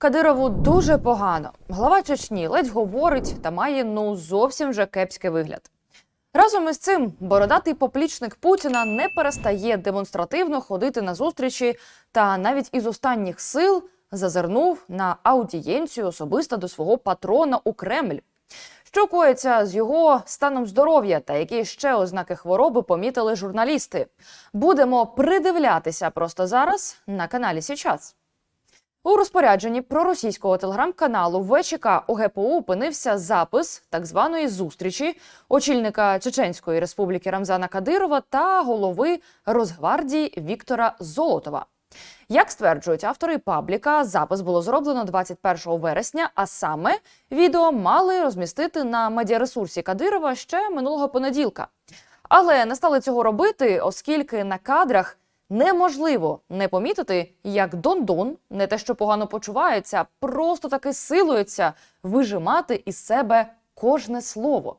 Кадирову дуже погано. Глава Чечні ледь говорить та має ну зовсім вже кепський вигляд. Разом із цим бородатий поплічник Путіна не перестає демонстративно ходити на зустрічі та навіть із останніх сил зазирнув на аудієнцію особисто до свого патрона у Кремль. Що коїться з його станом здоров'я та які ще ознаки хвороби помітили журналісти? Будемо придивлятися просто зараз на каналі Січас. У розпорядженні проросійського телеграм-каналу ВЧК ОГПУ опинився запис так званої зустрічі очільника Чеченської республіки Рамзана Кадирова та голови Росгвардії Віктора Золотова. Як стверджують автори пабліка, запис було зроблено 21 вересня, а саме відео мали розмістити на медіаресурсі Кадирова ще минулого понеділка. Але не стали цього робити, оскільки на кадрах неможливо не помітити, як Дон-Дон не те, що погано почувається, просто таки силується вижимати із себе кожне слово.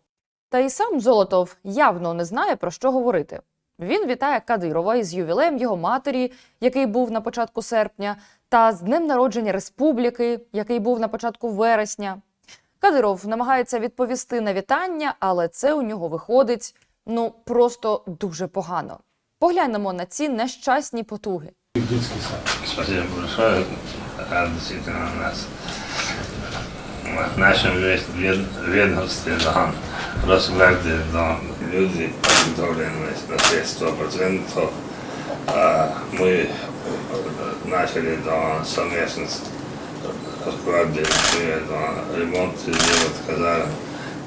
Та й сам Золотов явно не знає про що говорити. Він вітає Кадирова із ювілеєм його матері, який був на початку серпня, та з днем народження республіки, який був на початку вересня. Кадиров намагається відповісти на вітання, але це у нього виходить ну просто дуже погано. Поглянемо на ці нещасні потуги. Детский сад. Спасибо большое. Это действительно у нас в нашем ве- вед- ведомстве, да, Росгвардии, да, люди подготовлены на все сто процентов. А Мы э, начали да, совместно с Росгвардией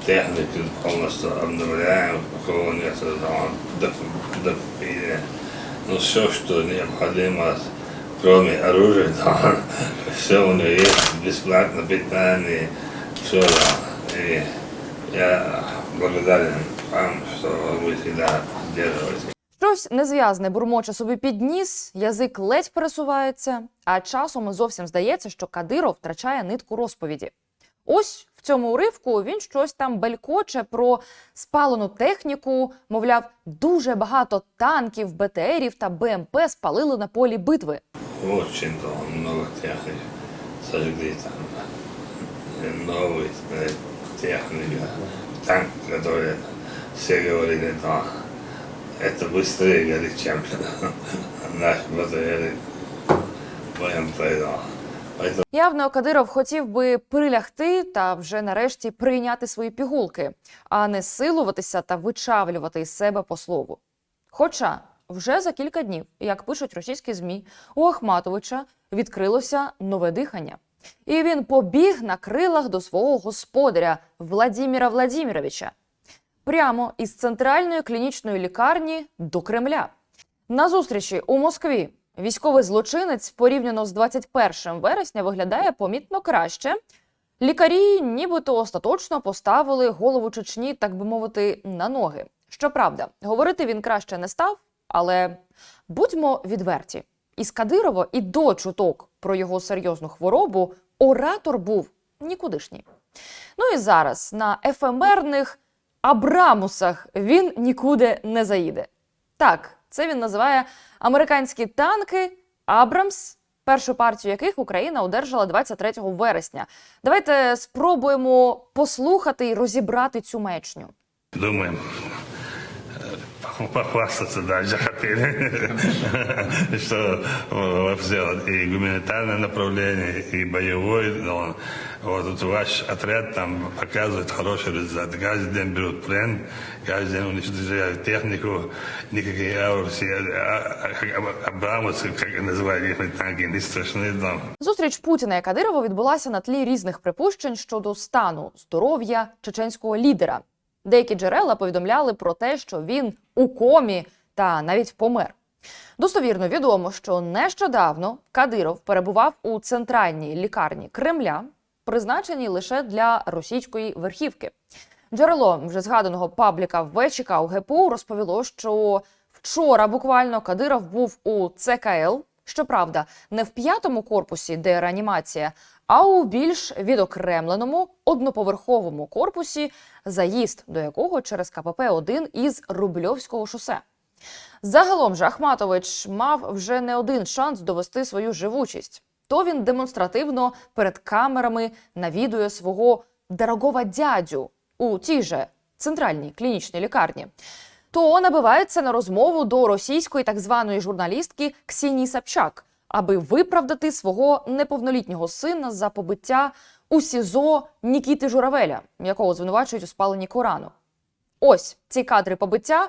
технику полностью обновляем, у кого нет да, доп- доп- ну, все, что необходимо, кроме оружия, все у него есть, бесплатно питание, все, да. И я благодарен вам, что вы всегда поддерживаете. Щось незв'язне бурмоче собі підніс, язик ледь пересувається, а часом зовсім здається, що Кадиров втрачає нитку розповіді. Ось в цьому уривку він щось там белькоче про спалену техніку, мовляв, дуже багато танків, БТРів та БМП спалили на полі битви. Очень да, много техник сожгли там. И Новый э, техника, танк, который все говорили, да, это быстрее горит, чем наш БТР, БМП, да. Явно Кадиров хотів би прилягти та вже нарешті прийняти свої пігулки, а не силуватися та вичавлювати із себе по слову. Хоча вже за кілька днів, як пишуть російські змі, у Ахматовича відкрилося нове дихання. І він побіг на крилах до свого господаря Владіміра Владіміровича прямо із центральної клінічної лікарні до Кремля. На зустрічі у Москві військовий злочинець порівняно з 21 вересня виглядає помітно краще. Лікарі нібито остаточно поставили голову Чечні, так би мовити, на ноги. Щоправда, говорити він краще не став, але будьмо відверті. Із Кадирова і до чуток про його серйозну хворобу оратор був нікудишній. Ну і зараз на ефемерних Абрамусах він нікуди не заїде. Так, це він називає американські танки Абрамс, першу партію яких Україна одержала 23 вересня. Давайте спробуємо послухати і розібрати цю мечню. думаем, э, похвастаться, да, захотели, что э, сделать и гуманитарное направление, и боевой, но вот тут ваш отряд там показывает хороший результат. Каждый день берут плен, каждый день уничтожают технику, никакие аурусы, абрамовцы, как называют их танки, не страшны, да. Зустріч Путіна і Кадирова відбулася на тлі різних припущень щодо стану здоров'я чеченського лідера. Деякі джерела повідомляли про те, що він у комі та навіть помер. Достовірно відомо, що нещодавно Кадиров перебував у центральній лікарні Кремля, призначеній лише для російської верхівки. Джерело вже згаданого пабліка ВЧК у ГПУ розповіло, що вчора буквально Кадиров був у ЦКЛ. Щоправда, не в п'ятому корпусі, де реанімація, а у більш відокремленому одноповерховому корпусі, заїзд до якого через КПП 1 із Рубльовського шосе. Загалом же Ахматович мав вже не один шанс довести свою живучість. то він демонстративно перед камерами навідує свого дорогого дядю у тій же центральній клінічній лікарні. То набивається на розмову до російської так званої журналістки Ксенії Собчак, аби виправдати свого неповнолітнього сина за побиття у СІЗО Нікіти Журавеля, якого звинувачують у спаленні Корану. Ось ці кадри побиття.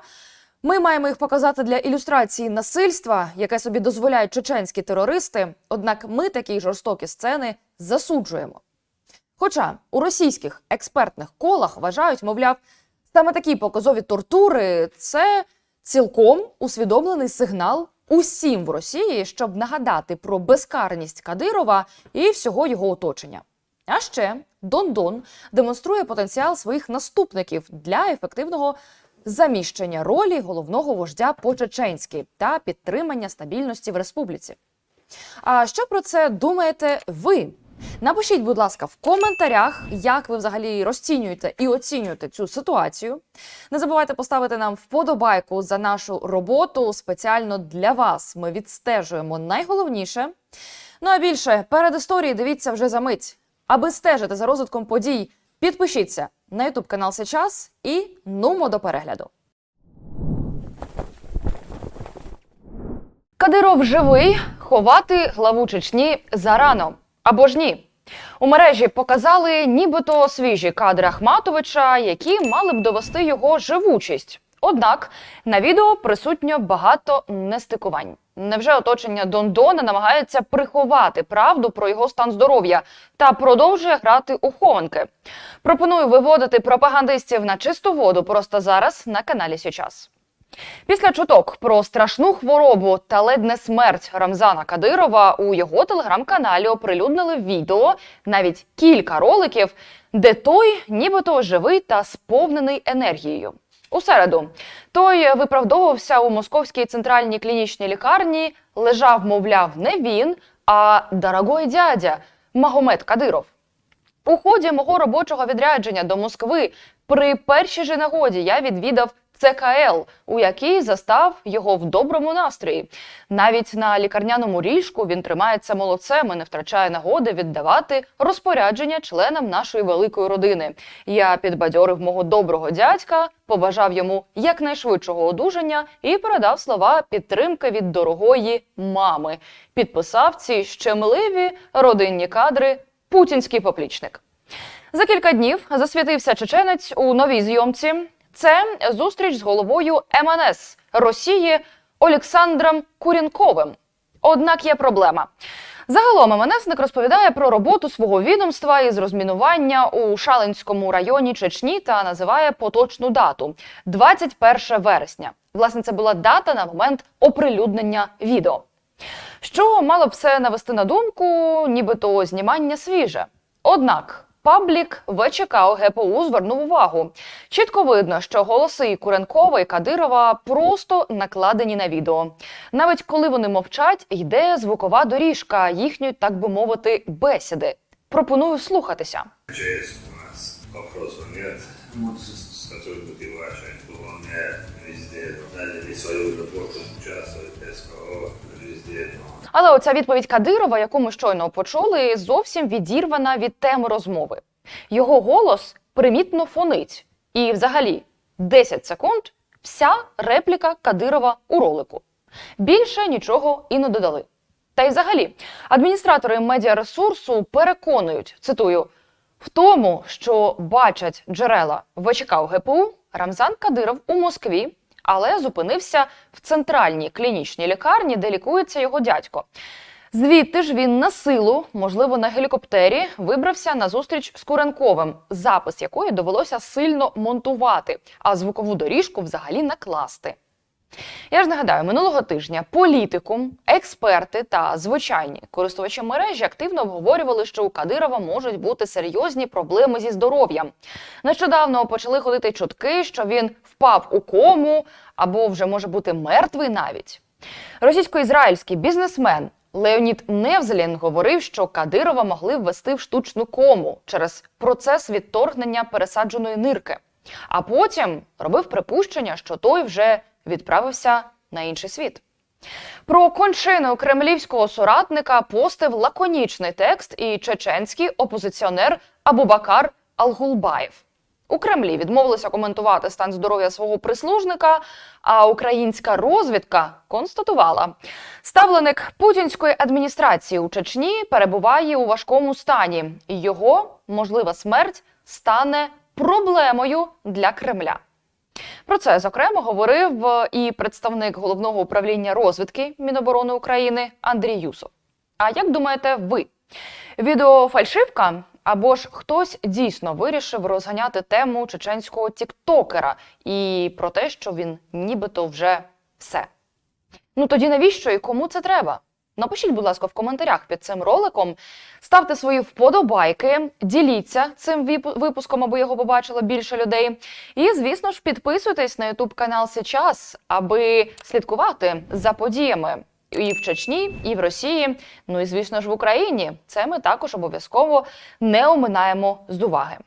Ми маємо їх показати для ілюстрації насильства, яке собі дозволяють чеченські терористи. Однак ми такі жорстокі сцени засуджуємо. Хоча у російських експертних колах вважають, мовляв, саме такі показові тортури це цілком усвідомлений сигнал усім в Росії, щоб нагадати про безкарність Кадирова і всього його оточення. А ще Дон-Дон демонструє потенціал своїх наступників для ефективного заміщення ролі головного вождя по-чеченськи та підтримання стабільності в республіці. А що про це думаєте ви? Напишіть, будь ласка, в коментарях, як ви взагалі розцінюєте і оцінюєте цю ситуацію. Не забувайте поставити нам вподобайку за нашу роботу спеціально для вас. Ми відстежуємо найголовніше. Ну а більше перед історією дивіться вже за мить. Аби стежити за розвитком подій, підпишіться на YouTube канал Сейчас і нумо до перегляду. Кадиров живий, ховати главу Чечні зарано. Або ж ні. У мережі показали нібито свіжі кадри Ахматовича, які мали б довести його живучість. Однак на відео присутньо багато нестикувань. Невже оточення Дондона намагається приховати правду про його стан здоров'я та продовжує грати у хованки? Пропоную виводити пропагандистів на чисту воду просто зараз на каналі Січас. Після чуток про страшну хворобу та ледь не смерть Рамзана Кадирова у його телеграм-каналі оприлюднили відео, навіть кілька роликів, де той нібито живий та сповнений енергією. У середу той виправдовувався у московській центральній клінічній лікарні, лежав, мовляв, не він, а дорогой дядя Магомед Кадиров. У ході мого робочого відрядження до Москви при першій же нагоді я відвідав ЦКЛ, у якій застав його в доброму настрої. Навіть на лікарняному ліжку він тримається молодцем і не втрачає нагоди віддавати розпорядження членам нашої великої родини. Я підбадьорив мого доброго дядька, побажав йому якнайшвидшого одужання і передав слова підтримки від дорогої мами. Підписав ці щемливі родинні кадри путінський поплічник. За кілька днів засвітився чеченець у новій зйомці. Це зустріч з головою МНС Росії Олександром Курінковим. Однак є проблема. Загалом МНСник розповідає про роботу свого відомства із розмінування у Шаленському районі Чечні та називає поточну дату 21 вересня. Власне, це була дата на момент оприлюднення відео. Що мало б все навести на думку, нібито знімання свіже. Однак паблік ВЧК ОГПУ звернув увагу. Чітко видно, що голоси Куренкова і Кадирова просто накладені на відео. Навіть коли вони мовчать, йде звукова доріжка їхньої, так би мовити, бесіди. Пропоную слухатися Есть у нас вопросов нет. С которой бы ты ваша выполняет везде. Дали свою работу, участвует СКО везде. Але оця відповідь Кадирова, яку ми щойно почули, зовсім відірвана від теми розмови. Його голос примітно фонить. І, взагалі, 10 секунд вся репліка Кадирова у ролику. Більше нічого і не додали. Та й взагалі, адміністратори медіаресурсу переконують, цитую, в тому, що бачать джерела ВЧК ГПУ, Рамзан Кадиров у Москві, але зупинився в центральній клінічній лікарні, де лікується його дядько. Звідти ж він на силу, можливо, на гелікоптері, вибрався на зустріч з Куренковим, запис якої довелося сильно монтувати, а звукову доріжку взагалі накласти. Я ж нагадаю, минулого тижня політикум, експерти та звичайні користувачі мережі активно обговорювали, що у Кадирова можуть бути серйозні проблеми зі здоров'ям. Нещодавно почали ходити чутки, що він впав у кому або вже може бути мертвий навіть. Російсько-ізраїльський бізнесмен Леонід Невзелін говорив, що Кадирова могли ввести в штучну кому через процес відторгнення пересадженої нирки. А потім робив припущення, що той вже відправився на інший світ. Про кончину кремлівського соратника постив лаконічний текст і чеченський опозиціонер Абубакар Алгулбаєв. У Кремлі відмовилися коментувати стан здоров'я свого прислужника, а українська розвідка констатувала, ставленик путінської адміністрації у Чечні перебуває у важкому стані, і його можлива смерть стане проблемою для Кремля. Про це зокрема говорив е, і представник головного управління розвідки Міноборони України Андрій Юсов. А як думаєте ви? Відеофальшивка або ж хтось дійсно вирішив розганяти тему чеченського тіктокера і про те, що він нібито вже все. Ну тоді навіщо і кому це треба? Напишіть, будь ласка, в коментарях під цим роликом. Ставте свої вподобайки, діліться цим випуском, аби його побачило більше людей. І, звісно ж, підписуйтесь на YouTube канал Сейчас, аби слідкувати за подіями і в Чечні, і в Росії. Ну і звісно ж в Україні. Це ми також обов'язково не оминаємо з уваги.